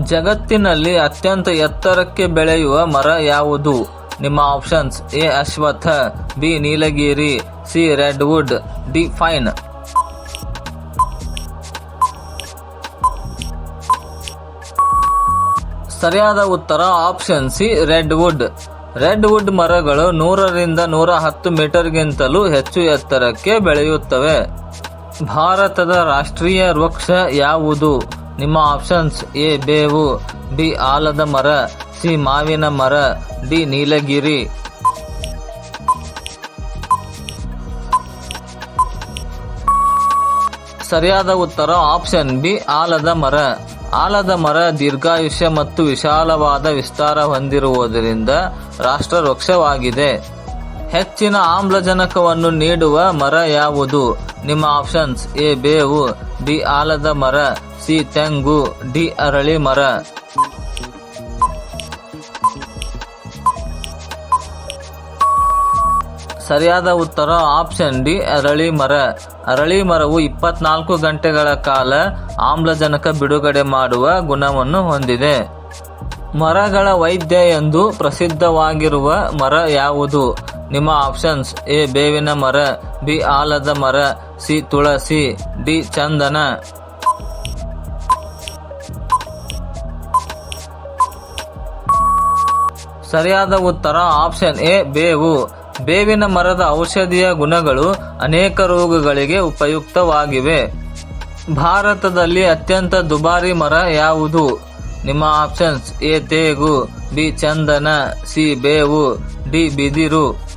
ಜಗತ್ತಿನಲ್ಲಿ ಅತ್ಯಂತ ಎತ್ತರಕ್ಕೆ ಬೆಳೆಯುವ ಮರ ಯಾವುದು? ನಿಮ್ಮ ಆಪ್ಷನ್ಸ್ ಎ ಅಶ್ವಥ ಬಿ, ನೀಲಗಿರಿ, ಸಿ, ರೆಡ್ವುಡ್, ಡಿ, ಫೈನ್. ಸರಿಯಾದ ಉತ್ತರ option C, redwood. Redwood red wood ಮರಗಳು ನೂರರಿಂದ ನೂರ ಹತ್ತು ಮೀಟರ್ಗಿಂತಲೂ ಹೆಚ್ಚು ಎತ್ತರಕ್ಕೆ ಬೆಳೆಯುತ್ತವೆ. ಭಾರತದ ರಾಷ್ಟ್ರೀಯ ವೃಕ್ಷ ಯಾವುದು? ನಿಮ್ಮ ಆಪ್ಷನ್ಸ್ ಎ ಬೇವು ಬಿ ಆಲದ ಮರ ಸಿ ಮಾವಿನ ಮರ ಡಿ ನೀಲಗಿರಿ. ಸರಿಯಾದ ಉತ್ತರ ಆಪ್ಷನ್ ಬಿ ಆಲದ ಮರ. ಆಲದ ಮರ ದೀರ್ಘಾಯುಷ್ಯ ಮತ್ತು ವಿಶಾಲವಾದ ವಿಸ್ತಾರ ಹೊಂದಿರುವುದರಿಂದ ರಾಷ್ಟ್ರ ವೃಕ್ಷವಾಗಿದೆ ಹೆಚ್ಚಿನ ಆಮ್ಲಜನಕವನ್ನು ನೀಡುವ ಮರ ಯಾವುದು? ನಿಮ್ಮ ಆಪ್ಷನ್ಸ್ ಎ ಬೇವು ಬಿ ಆಲದ ಮರ ಸಿ ತೆಂಗು ಡಿ ಅರಳಿ ಮರ. ಸರಿಯಾದ ಉತ್ತರ ಆಪ್ಷನ್ ಡಿ ಅರಳಿ ಮರ. ಅರಳಿ ಮರವು ಇಪ್ಪತ್ನಾಲ್ಕು ಗಂಟೆಗಳ ಕಾಲ ಆಮ್ಲಜನಕ ಬಿಡುಗಡೆ ಮಾಡುವ ಗುಣವನ್ನು ಹೊಂದಿದೆ. ಮರಗಳ ವೈದ್ಯ ಎಂದು ಪ್ರಸಿದ್ಧವಾಗಿರುವ ಮರ ಯಾವುದು? ನಿಮ್ಮ ಆಪ್ಷನ್ಸ್ ಎ ಬೇವಿನ ಮರ ಬಿ ಆಲದ ಮರ ಸಿ ತುಳಸಿ ಡಿ ಚಂದನ. ಸರಿಯಾದ ಉತ್ತರ ಆಪ್ಷನ್ ಎ ಬೇವು. ಬೇವಿನ ಮರದ ಔಷಧೀಯ ಗುಣಗಳು ಅನೇಕ ರೋಗಗಳಿಗೆ ಉಪಯುಕ್ತವಾಗಿವೆ. ಭಾರತದಲ್ಲಿ ಅತ್ಯಂತ ದುಬಾರಿ ಮರ ಯಾವುದು? ನಿಮ್ಮ ಆಪ್ಷನ್ಸ್ ಎ ತೇಗು ಬಿ ಚಂದನ ಸಿ ಬೇವು ಡಿ ಬಿದಿರು.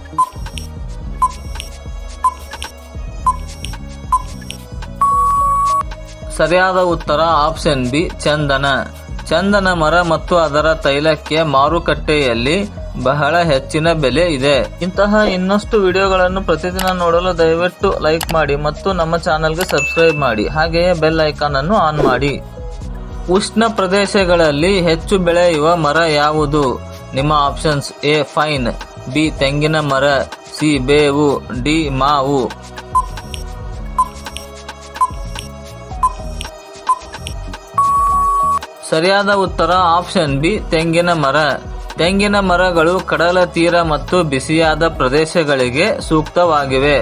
ಸರಿಯಾದ ಉತ್ತರ ಆಪ್ಷನ್ ಬಿ, ಚಂದನ. ಚಂದನ ಮರ ಮತ್ತು ಅದರ ತೈಲಕ್ಕೆ ಮಾರುಕಟ್ಟೆಯಲ್ಲಿ ಬಹಳ ಹೆಚ್ಚಿನ ಬೆಲೆ ಇದೆ. ಇಂತಹ ಇನ್ನಷ್ಟು ವಿಡಿಯೋಗಳನ್ನು ಪ್ರತಿದಿನ ನೋಡಲು ದಯವಿಟ್ಟು ಲೈಕ್ ಮಾಡಿ ಮತ್ತು ನಮ್ಮ ಚಾನೆಲ್ಗೆ ಸಬ್ಸ್ಕ್ರೈಬ್ ಮಾಡಿ. ಹಾಗೆಯೇ ಬೆಲ್ ಐಕಾನ್ ಅನ್ನು ಆನ್ ಮಾಡಿ. ಉಷ್ಣ ಪ್ರದೇಶಗಳಲ್ಲಿ ಹೆಚ್ಚು ಬೆಳೆಯುವ ಮರ ಯಾವುದು? ನಿಮ್ಮ ಆಪ್ಷನ್ಸ್ ಎ, ಫೈನ್, ಬಿ, ತೆಂಗಿನ ಮರ, ಸಿ, ಬೇವು, ಡಿ, ಮಾವು. ಸರಿಯಾದ ಉತ್ತರ ಆಪ್ಷನ್ ಬಿ, ತೆಂಗಿನ ಮರ. ತೆಂಗಿನ ಮರಗಳು ಕಡಲ ತೀರ ಮತ್ತು ಬಿಸಿಯಾದ ಪ್ರದೇಶಗಳಿಗೆ ಸೂಕ್ತವಾಗಿವೆ.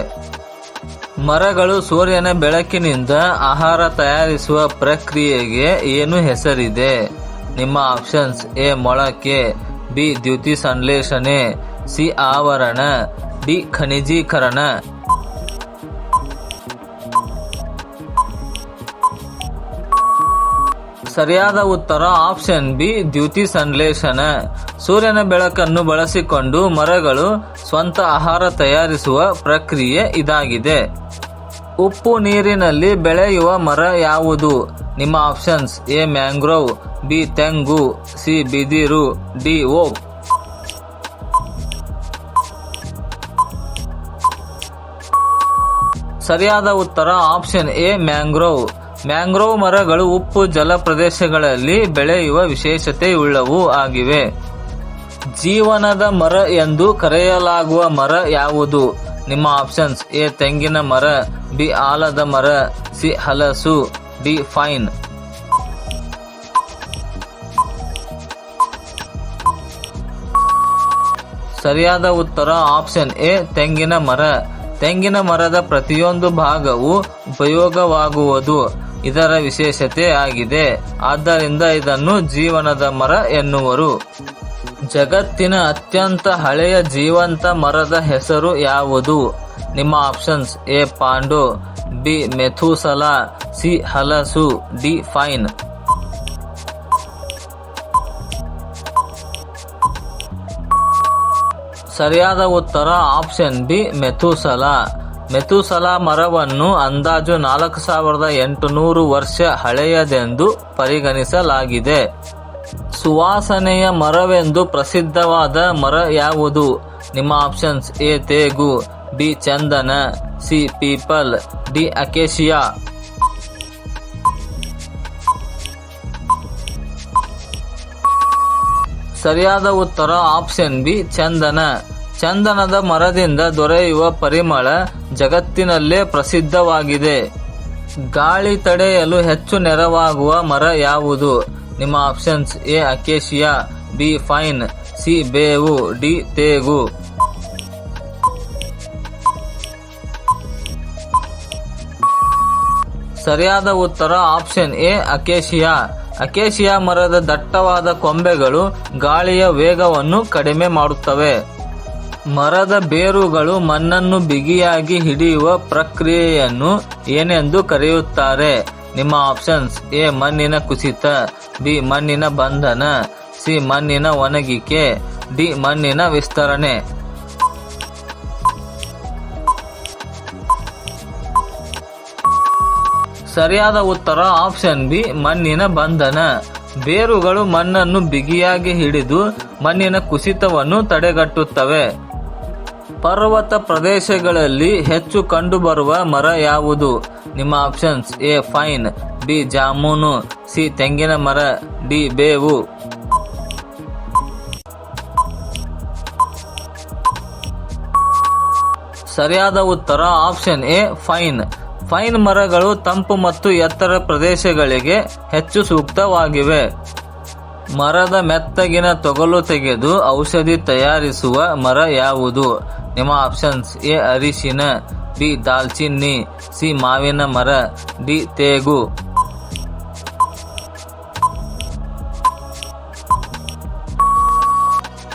ಮರಗಳು ಸೂರ್ಯನ ಬೆಳಕಿನಿಂದ ಆಹಾರ ತಯಾರಿಸುವ ಪ್ರಕ್ರಿಯೆಗೆ ಏನು ಹೆಸರಿದೆ? ನಿಮ್ಮ ಆಪ್ಷನ್ಸ್ ಎ, ಮೊಳಕೆ, ಬಿ, ದ್ಯುತಿ ಸಂಶ್ಲೇಷಣೆ, ಸಿ, ಆವರಣ, ಡಿ, ಖನಿಜೀಕರಣ. ಸರಿಯಾದ ಉತ್ತರ ಆಪ್ಷನ್ ಬಿ, ದ್ಯುತಿ ಸಂಶ್ಲೇಷಣ. ಸೂರ್ಯನ ಬೆಳಕನ್ನು ಬಳಸಿಕೊಂಡು ಮರಗಳು ಸ್ವಂತ ಆಹಾರ ತಯಾರಿಸುವ ಪ್ರಕ್ರಿಯೆ ಇದಾಗಿದೆ. ಉಪ್ಪು ನೀರಿನಲ್ಲಿ ಬೆಳೆಯುವ ಮರ ಯಾವುದು? ನಿಮ್ಮ ಆಪ್ಷನ್ಸ್ ಎ, ಮ್ಯಾಂಗ್ರೋವ್, ಬಿ, ತೆಂಗು, ಸಿ, ಬಿದಿರು, ಡಿ ಓ ಸರಿಯಾದ ಉತ್ತರ ಆಪ್ಷನ್ ಎ, ಮ್ಯಾಂಗ್ರೋವ್. ಮ್ಯಾಂಗ್ರೋವ್ ಮರಗಳು ಉಪ್ಪು ಜಲ ಪ್ರದೇಶಗಳಲ್ಲಿ ಬೆಳೆಯುವ ವಿಶೇಷತೆಯುಳ್ಳವು ಆಗಿವೆ. ಜೀವನದ ಮರ ಎಂದು ಕರೆಯಲಾಗುವ ಮರ ಯಾವುದು? ನಿಮ್ಮ ಆಪ್ಷನ್ಸ್ ಎ, ತೆಂಗಿನ ಮರ, ಬಿ, ಆಲದ ಮರ, ಸಿ, ಹಲಸು, ಡಿ, ಫೈನ್. ಸರಿಯಾದ ಉತ್ತರ ಆಪ್ಷನ್ ಎ, ತೆಂಗಿನ ಮರ. ತೆಂಗಿನ ಮರದ ಪ್ರತಿಯೊಂದು ಭಾಗವು ಉಪಯೋಗವಾಗುವುದು. ಇದರ ವಿಶೇಷತೆ ಆಗಿದೆ. ಆದ್ದರಿಂದ ಇದನ್ನು ಜೀವನದ ಮರ ಎನ್ನುವರು. ಜಗತ್ತಿನ ಅತ್ಯಂತ ಹಳೆಯ ಜೀವಂತ ಮರದ ಹೆಸರು ಯಾವುದು? ನಿಮ್ಮ ಆಪ್ಷನ್ಸ್ ಎ ಪಾಂಡು, ಬಿ ಮೆಥುಸಲಾ, ಸಿ ಹಲಸು, ಡಿ ಫೈನ್. ಸರಿಯಾದ ಉತ್ತರ ಆಪ್ಷನ್ ಬಿ ಮೆಥುಸಲಾ. ಮೆಥುಸಲಾ ಮರವನ್ನು ಅಂದಾಜು ನಾಲ್ಕು ಸಾವಿರದ ಎಂಟುನೂರು ವರ್ಷ ಹಳೆಯದೆಂದು ಪರಿಗಣಿಸಲಾಗಿದೆ. ಸುವಾಸನೆಯ ಮರವೆಂದು ಪ್ರಸಿದ್ಧವಾದ ಮರ ಯಾವುದು? ನಿಮ್ಮ ಆಪ್ಷನ್ಸ್ ಎ, ತೇಗು, ಬಿ, ಚಂದನ, ಸಿ, ಪೀಪಲ್, ಡಿ, ಅಕೇಶಿಯಾ. ಸರಿಯಾದ ಉತ್ತರ ಆಪ್ಷನ್ ಬಿ, ಚಂದನ. ಚಂದನದ ಮರದಿಂದ ದೊರೆಯುವ ಪರಿಮಳ ಜಗತ್ತಿನಲ್ಲೇ ಪ್ರಸಿದ್ಧವಾಗಿದೆ. ಗಾಳಿ ತಡೆಯಲು ಹೆಚ್ಚು ನೆರವಾಗುವ ಮರ ಯಾವುದು? ನಿಮ್ಮ options A, acacia, B, pine, C, ಬೇವು, ಡಿ, ತೇಗು. ಸರಿಯಾದ ಉತ್ತರ ಆಪ್ಷನ್ ಎ, ಅಕೇಶಿಯಾ. ಅಕೇಶಿಯಾ ಮರದ ದಟ್ಟವಾದ ಕೊಂಬೆಗಳು ಗಾಳಿಯ ವೇಗವನ್ನು ಕಡಿಮೆ ಮಾಡುತ್ತವೆ. ಮರದ ಬೇರುಗಳು ಮಣ್ಣನ್ನು ಬಿಗಿಯಾಗಿ ಹಿಡಿಯುವ ಪ್ರಕ್ರಿಯೆಯನ್ನು ಏನೆಂದು ಕರೆಯುತ್ತಾರೆ? ನಿಮ್ಮ ಆಪ್ಷನ್ಸ್ ಎ, ಮಣ್ಣಿನ ಕುಸಿತ, ಬಿ, ಮಣ್ಣಿನ ಬಂಧನ, ಸಿ, ಮಣ್ಣಿನ ಒಣಗಿಕೆ, ಡಿ, ಮಣ್ಣಿನ ವಿಸ್ತರಣೆ. ಸರಿಯಾದ ಉತ್ತರ ಆಪ್ಷನ್ ಬಿ, ಮಣ್ಣಿನ ಬಂಧನ. ಬೇರುಗಳು ಮಣ್ಣನ್ನು ಬಿಗಿಯಾಗಿ ಹಿಡಿದು ಮಣ್ಣಿನ ಕುಸಿತವನ್ನು ತಡೆಗಟ್ಟುತ್ತವೆ. ಪರ್ವತ ಪ್ರದೇಶಗಳಲ್ಲಿ ಹೆಚ್ಚು ಕಂಡುಬರುವ ಮರ ಯಾವುದು? ನಿಮ್ಮ ಆಪ್ಷನ್ಸ್ ಎ ಫೈನ್ ಬಿ ಜಾಮೂನು ಸಿ ತೆಂಗಿನ ಮರ ಡಿ ಬೇವು. ಸರಿಯಾದ ಉತ್ತರ ಆಪ್ಷನ್ ಎ ಫೈನ್ ಫೈನ್ ಮರಗಳು ತಂಪು ಮತ್ತು ಎತ್ತರ ಪ್ರದೇಶಗಳಿಗೆ ಹೆಚ್ಚು ಸೂಕ್ತವಾಗಿವೆ. ಮರದ ಮೆತ್ತಗಿನ ತೊಗಲು ತೆಗೆದು ಔಷಧಿ ತಯಾರಿಸುವ ಮರ ಯಾವುದು? ನಿಮ್ಮ ಆಪ್ಷನ್ಸ್ ಎ ಅರಿಶಿನ ಬಿ ದಾಲ್ಚಿನ್ನಿ ಸಿ ಮಾವಿನ ಮರ ಡಿ ತೇಗು.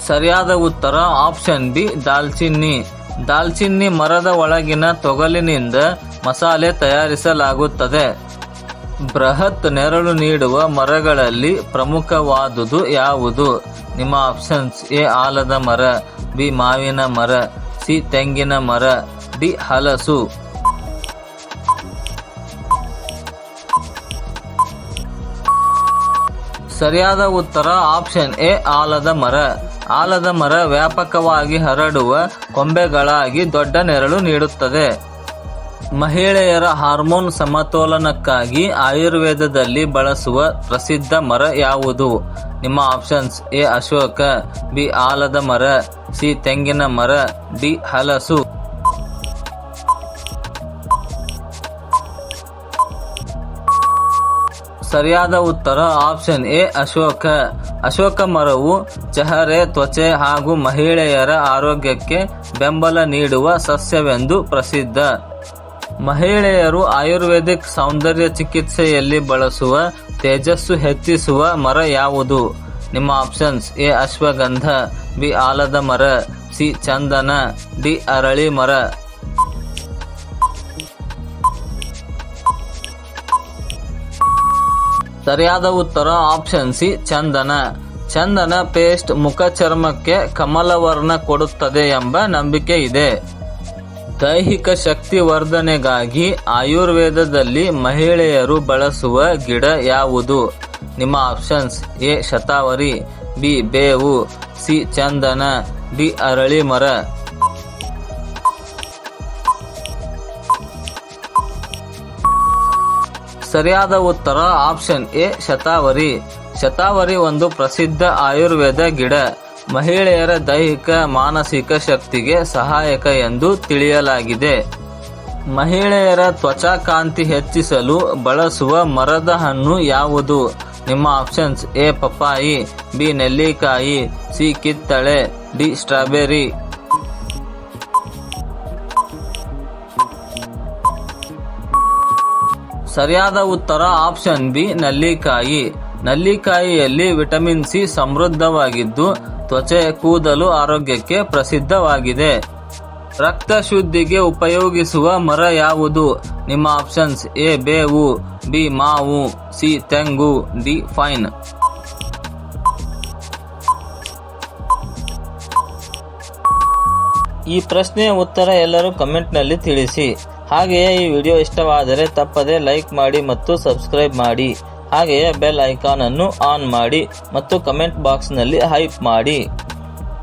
ಸರಿಯಾದ ಉತ್ತರ ಆಪ್ಷನ್ ಬಿ ದಾಲ್ಚಿನ್ನಿ. ದಾಲ್ಚಿನ್ನಿ ಮರದ ಒಳಗಿನ ತೊಗಲಿನಿಂದ ಮಸಾಲೆ ತಯಾರಿಸಲಾಗುತ್ತದೆ. ಬೃಹತ್ ನೆರಳು ನೀಡುವ ಮರಗಳಲ್ಲಿ ಪ್ರಮುಖವಾದುದು ಯಾವುದು? ನಿಮ್ಮ ಆಪ್ಷನ್ಸ್ ಎ ಆಲದ ಮರ ಬಿ ಮಾವಿನ ಮರ ಸಿ ತೆಂಗಿನ ಮರ ಡಿ ಹಲಸು. ಸರಿಯಾದ ಉತ್ತರ ಆಪ್ಷನ್ ಎ, ಆಲದ ಮರ. ಆಲದ ಮರ ವ್ಯಾಪಕವಾಗಿ ಹರಡುವ ಕೊಂಬೆಗಳಾಗಿ ದೊಡ್ಡ ನೆರಳು ನೀಡುತ್ತದೆ. ಮಹಿಳೆಯರ ಹಾರ್ಮೋನ್ ಸಮತೋಲನಕ್ಕಾಗಿ ಆಯುರ್ವೇದದಲ್ಲಿ ಬಳಸುವ ಪ್ರಸಿದ್ಧ ಮರ ಯಾವುದು? ನಿಮ್ಮ ಆಪ್ಷನ್ಸ್ ಎ ಅಶೋಕ, ಬಿ ಆಲದ ಮರ, ಸಿ ತೆಂಗಿನ ಮರ, ಡಿ ಹಲಸು. ಸರಿಯಾದ ಉತ್ತರ ಆಪ್ಷನ್ ಎ ಅಶೋಕ. ಅಶೋಕ ಮರವು ಚಹರೆ, ತ್ವಚೆ ಹಾಗೂ ಮಹಿಳೆಯರ ಆರೋಗ್ಯಕ್ಕೆ ಬೆಂಬಲ ನೀಡುವ ಸಸ್ಯವೆಂದು ಪ್ರಸಿದ್ಧ. ಮಹಿಳೆಯರು ಆಯುರ್ವೇದಿಕ್ ಸೌಂದರ್ಯ ಚಿಕಿತ್ಸೆಯಲ್ಲಿ ಬಳಸುವ, ತೇಜಸ್ಸು ಹೆಚ್ಚಿಸುವ ಮರ ಯಾವುದು? ನಿಮ್ಮ ಆಪ್ಷನ್ಸ್ ಎ ಅಶ್ವಗಂಧ, ಬಿ ಆಲದ ಮರ, ಸಿ ಚಂದನ, ಡಿ ಅರಳಿ ಮರ. ಸರಿಯಾದ ಉತ್ತರ ಆಪ್ಷನ್ ಸಿ ಚಂದನ. ಚಂದನ ಪೇಸ್ಟ್ ಮುಖ ಚರ್ಮಕ್ಕೆ ಕಮಲವರ್ಣ ಕೊಡುತ್ತದೆ ಎಂಬ ನಂಬಿಕೆ ಇದೆ. ದೈಹಿಕ ಶಕ್ತಿ ವರ್ಧನೆಗಾಗಿ ಆಯುರ್ವೇದದಲ್ಲಿ ಮಹಿಳೆಯರು ಬಳಸುವ ಗಿಡ ಯಾವುದು? ನಿಮ್ಮ ಆಪ್ಷನ್ಸ್ ಎ, ಶತಾವರಿ, ಬಿ, ಬೇವು, ಸಿ, ಚಂದನ, ಡಿ ಅರಳಿ ಮರ ಸರಿಯಾದ ಉತ್ತರ ಆಪ್ಷನ್ ಎ, ಶತಾವರಿ. ಶತಾವರಿ ಒಂದು ಪ್ರಸಿದ್ಧ ಆಯುರ್ವೇದ ಗಿಡ. ಮಹಿಳೆಯರ ದೈಹಿಕ, ಮಾನಸಿಕ ಶಕ್ತಿಗೆ ಸಹಾಯಕ ಎಂದು ತಿಳಿಯಲಾಗಿದೆ. ಮಹಿಳೆಯರ ತ್ವಚಾ ಕಾಂತಿ ಹೆಚ್ಚಿಸಲು ಬಳಸುವ ಮರದ ಹಣ್ಣು ಯಾವುದು? ನಿಮ್ಮ ಆಪ್ಷನ್ಸ್ ಎ, ಪಪ್ಪಾಯಿ, ಬಿ, ನೆಲ್ಲಿಕಾಯಿ, ಸಿ, ಕಿತ್ತಳೆ, ಡಿ, ಸ್ಟ್ರಾಬೆರಿ. ಸರಿಯಾದ ಉತ್ತರ ಆಪ್ಷನ್ ಬಿ, ನಲ್ಲಿಕಾಯಿ. ನಲ್ಲಿಕಾಯಿಯಲ್ಲಿ ವಿಟಮಿನ್ ಸಿ ಸಮೃದ್ಧವಾಗಿದ್ದು, ತ್ವಚೆ ಕೂದಲು ಆರೋಗ್ಯಕ್ಕೆ ಪ್ರಸಿದ್ಧವಾಗಿದೆ. ರಕ್ತ ಶುದ್ಧಿಗೆ ಉಪಯೋಗಿಸುವ ಮರ ಯಾವುದು? ನಿಮ್ಮ ಆಪ್ಷನ್ಸ್ ಎ ಬೇವು ಬಿ, ಮಾವು, ಸಿ, ತೆಂಗು, ಡಿ, ಫೈನ್. ಈ ಪ್ರಶ್ನೆಯ ಉತ್ತರ ಎಲ್ಲರೂ ಕಮೆಂಟ್ನಲ್ಲಿ ತಿಳಿಸಿ. ಹಾಗೆಯೇ ಈ ವಿಡಿಯೋ ಇಷ್ಟವಾದರೆ ತಪ್ಪದೆ ಲೈಕ್ ಮಾಡಿ ಮತ್ತು ಸಬ್ಸ್ಕ್ರೈಬ್ ಮಾಡಿ. ಹಾಗೆಯೇ ಬೆಲ್ ಐಕಾನ್ ಅನ್ನು ಆನ್ ಮಾಡಿ ಮತ್ತು ಕಮೆಂಟ್ ಬಾಕ್ಸ್ನಲ್ಲಿ ಹೈಪ್ ಮಾಡಿ.